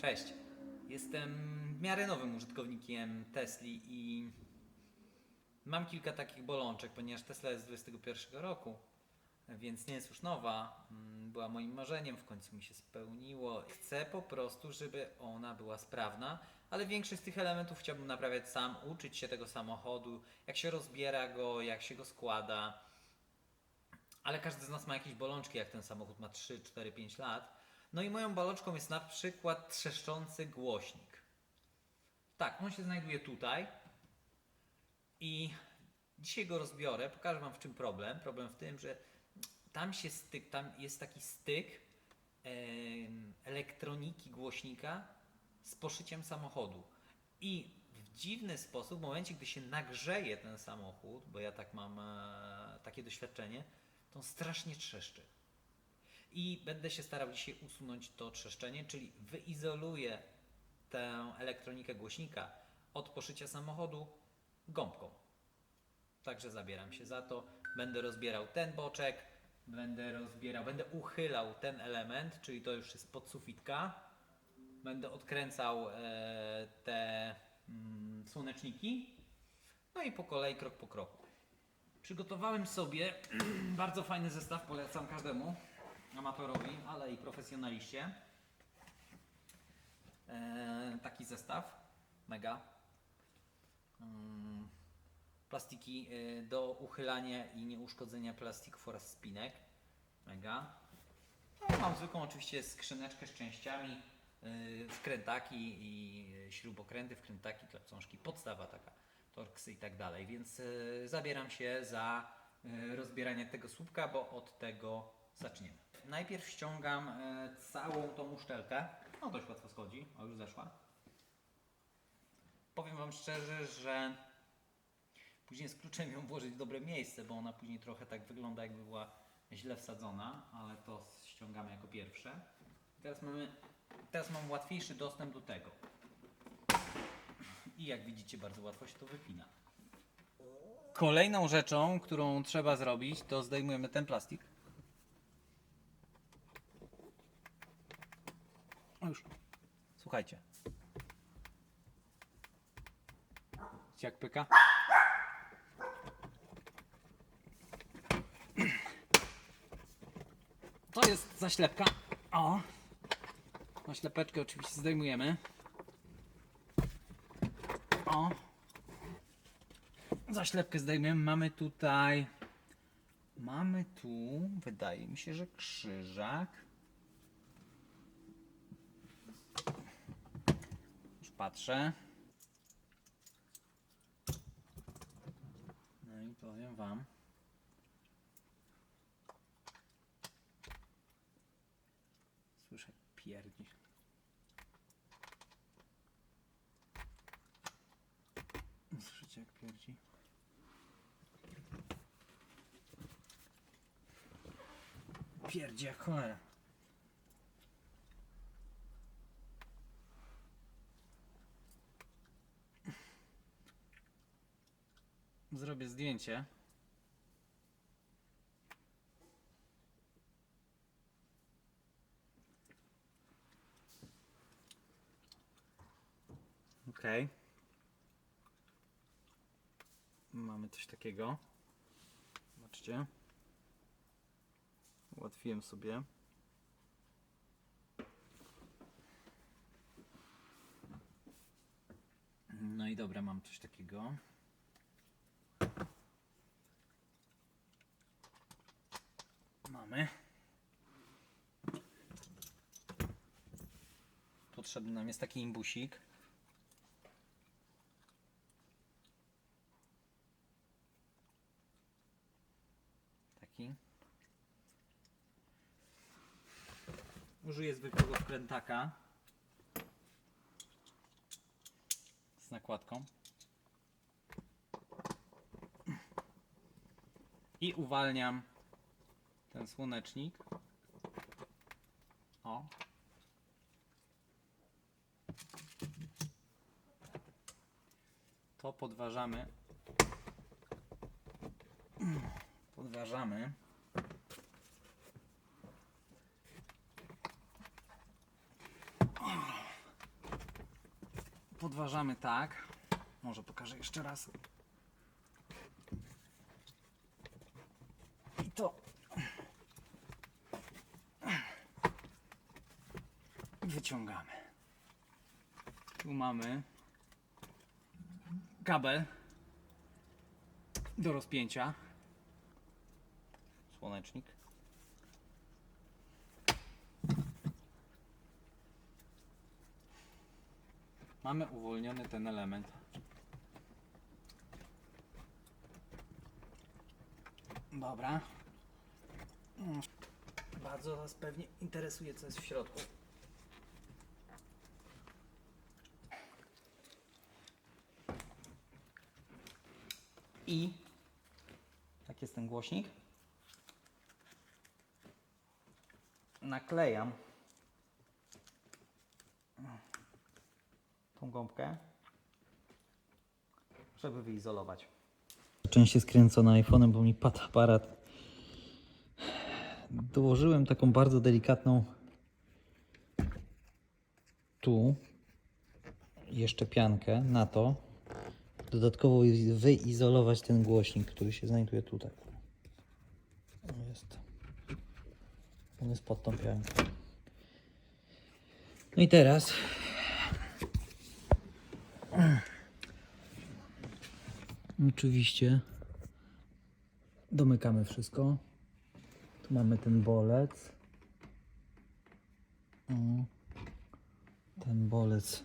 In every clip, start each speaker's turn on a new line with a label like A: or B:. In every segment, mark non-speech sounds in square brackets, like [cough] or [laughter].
A: Cześć. Jestem w miarę nowym użytkownikiem Tesli i mam kilka takich bolączek, ponieważ Tesla jest z 21 roku, więc nie jest już nowa. Mm, Była moim marzeniem, w końcu mi się spełniło. Chcę po prostu, żeby ona była sprawna, ale większość z tych elementów chciałbym naprawiać sam, uczyć się tego samochodu, jak się rozbiera go, jak się go składa. Ale każdy z nas ma jakieś bolączki, jak ten samochód ma 3, 4, 5 lat. No i moją bolączką jest na przykład trzeszczący głośnik. Tak, on się znajduje tutaj. I dzisiaj go rozbiorę, pokażę Wam w czym problem. Problem w tym, że tam się styk, tam jest taki styk elektroniki głośnika z poszyciem samochodu. I w dziwny sposób, w momencie, gdy się nagrzeje ten samochód, bo ja tak mam e, takie doświadczenie, to on strasznie trzeszczy. I będę się starał dzisiaj usunąć to trzeszczenie, czyli wyizoluję tę elektronikę głośnika od poszycia samochodu gąbką. Także zabieram się za to. Będę rozbierał ten boczek, będę rozbierał, będę uchylał ten element, czyli to już jest podsufitka. Będę odkręcał e, te mm, słoneczniki. No i po kolei, krok po kroku. Przygotowałem sobie [clears throat] bardzo fajny zestaw, polecam każdemu amatorowi, ale i profesjonaliście. E, taki zestaw, mega. Mm, plastiki e, do uchylania i nieuszkodzenia plastików oraz spinek, mega. No, mam zwykłą oczywiście skrzyneczkę z częściami, e, wkrętaki i śrubokręty, wkrętaki, klapsążki, podstawa taka, torksy i tak dalej, więc e, zabieram się za e, rozbieranie tego słupka, bo od tego zaczniemy. Najpierw ściągam e, całą tą uszczelkę. No dość łatwo schodzi, o już zeszła. Powiem Wam szczerze, że później z kluczem ją włożyć w dobre miejsce, bo ona później trochę tak wygląda jakby była źle wsadzona, ale to ściągamy jako pierwsze. Teraz mamy, teraz mam łatwiejszy dostęp do tego. I jak widzicie bardzo łatwo się to wypina. Kolejną rzeczą, którą trzeba zrobić, to zdejmujemy ten plastik. O już. Słuchajcie. Jak pyka? To jest zaślepka. O. Zaślepeczkę oczywiście zdejmujemy. O. Zaślepkę zdejmiemy. Mamy tutaj. Mamy tu, wydaje mi się, że krzyżak. Już patrzę. No i powiem Wam. Słyszę pierdzi. Słyszycie jak pierdzi? Pierdzi jak cholera. Zrobię zdjęcie. Okej. Mamy coś takiego. Zobaczcie. Ułatwiłem sobie. No i dobra, mam coś takiego. Mamy. Potrzebny nam jest taki imbusik. Taki. Użyję zwykłego wkrętaka z nakładką. I uwalniam ten słonecznik. O. To podważamy. Podważamy. podważamy tak. Może pokażę jeszcze raz. Wyciągamy. Tu mamy kabel do rozpięcia. Słonecznik. Mamy uwolniony ten element. Dobra. Mm. Bardzo Was pewnie interesuje, co jest w środku. I tak jest ten głośnik. Naklejam tą gąbkę, żeby wyizolować. Część jest kręcona iPhone'em, bo mi padł aparat. Dołożyłem taką bardzo delikatną tu jeszcze piankę na to. Dodatkowo wyizolować ten głośnik, który się znajduje tutaj. On jest, on jest pod tą pianką. No i teraz Oczywiście domykamy wszystko. Tu mamy ten bolec. Ten bolec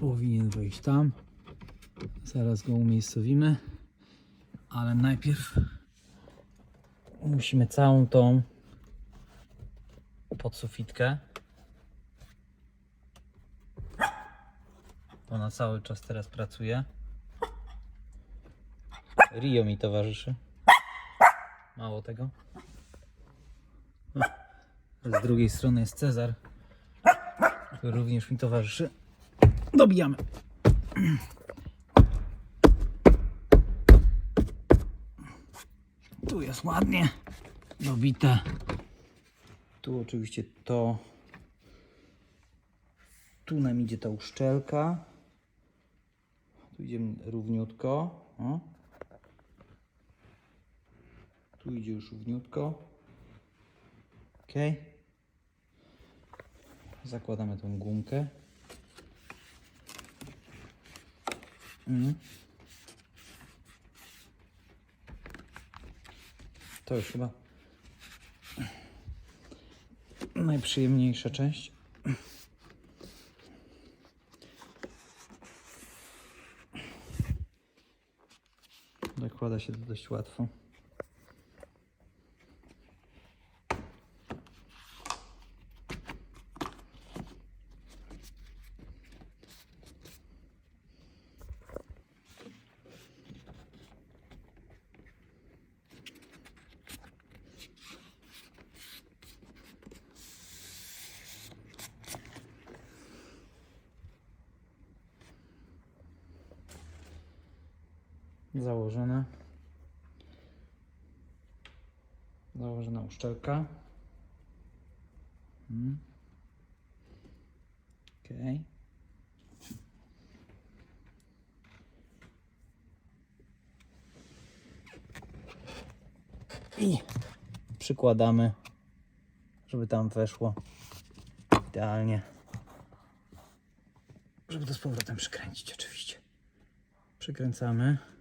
A: powinien wejść tam. Zaraz go umiejscowimy, ale najpierw musimy całą tą podsufitkę Ona cały czas teraz pracuje. Rio mi towarzyszy. Mało tego. Z drugiej strony jest Cezar, który również mi towarzyszy. Dobijamy. Tu jest ładnie dobite. Tu oczywiście to. Tu nam idzie ta uszczelka. Tu idziemy równiutko. O. Tu idzie już równiutko. Ok. Zakładamy tą gumkę. Mhm. To już chyba najprzyjemniejsza część. Zakłada się to dość łatwo. Założone. Założona uszczelka. Mhm. Ok. I przykładamy, żeby tam weszło idealnie. Żeby to z powrotem przykręcić oczywiście. Przykręcamy.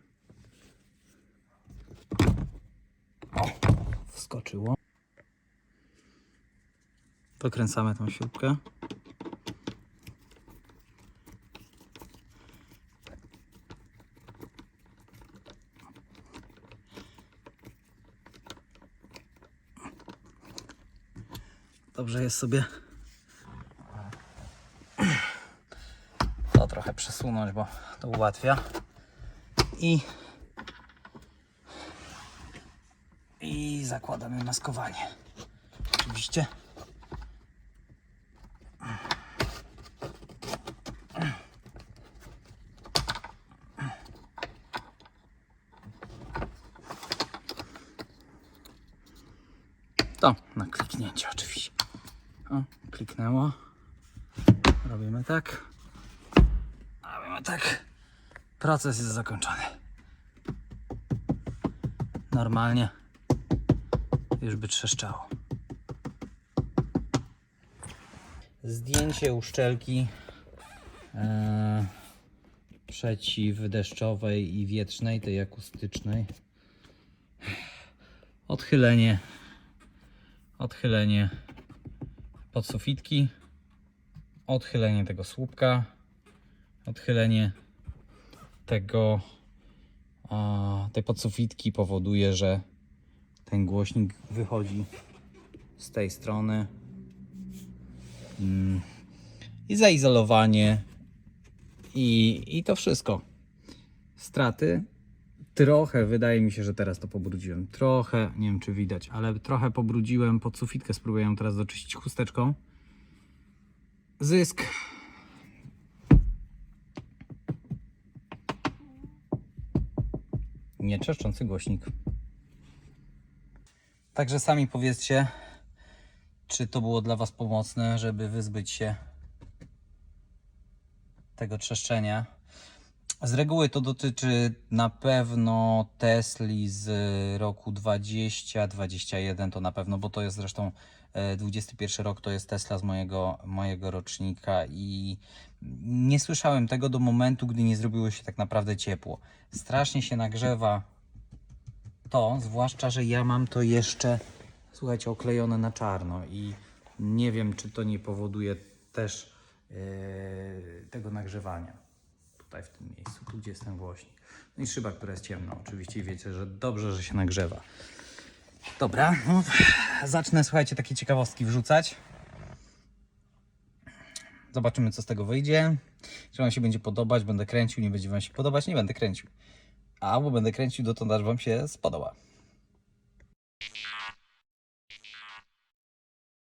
A: Wskoczyło. Dokręcamy tą śrubkę. Dobrze jest sobie to trochę przesunąć, bo to ułatwia. I i zakładamy maskowanie. Oczywiście. To na kliknięcie oczywiście. O, kliknęło. Robimy tak. Robimy tak. Proces jest zakończony. Normalnie. Już by trzeszczało. Zdjęcie uszczelki e, przeciwdeszczowej i wietrznej, tej akustycznej. Odchylenie. Odchylenie podsufitki. Odchylenie tego słupka. Odchylenie tego a, tej podsufitki powoduje, że ten głośnik wychodzi z tej strony. Mm. I zaizolowanie. I, I to wszystko. Straty. Trochę, wydaje mi się, że teraz to pobrudziłem. Trochę, nie wiem czy widać, ale trochę pobrudziłem pod sufitkę. Spróbuję teraz doczyścić chusteczką. Zysk. Nie czeszczący głośnik. Także sami powiedzcie, czy to było dla Was pomocne, żeby wyzbyć się tego trzeszczenia. Z reguły to dotyczy na pewno Tesli z roku 2021 to na pewno, bo to jest zresztą e, 21 rok, to jest Tesla z mojego, mojego rocznika i nie słyszałem tego do momentu, gdy nie zrobiło się tak naprawdę ciepło. Strasznie się nagrzewa to, zwłaszcza, że ja mam to jeszcze, słuchajcie, oklejone na czarno i nie wiem, czy to nie powoduje też e, tego nagrzewania. Tutaj w tym miejscu, tu gdzie jest ten głośnik. No i szyba, która jest ciemna, oczywiście wiecie, że dobrze, że się nagrzewa. Dobra, no, zacznę, słuchajcie, takie ciekawostki wrzucać. Zobaczymy, co z tego wyjdzie. Czy Wam się będzie podobać, będę kręcił, nie będzie Wam się podobać, nie będę kręcił. Albo będę kręcił dotąd, aż Wam się spodoba.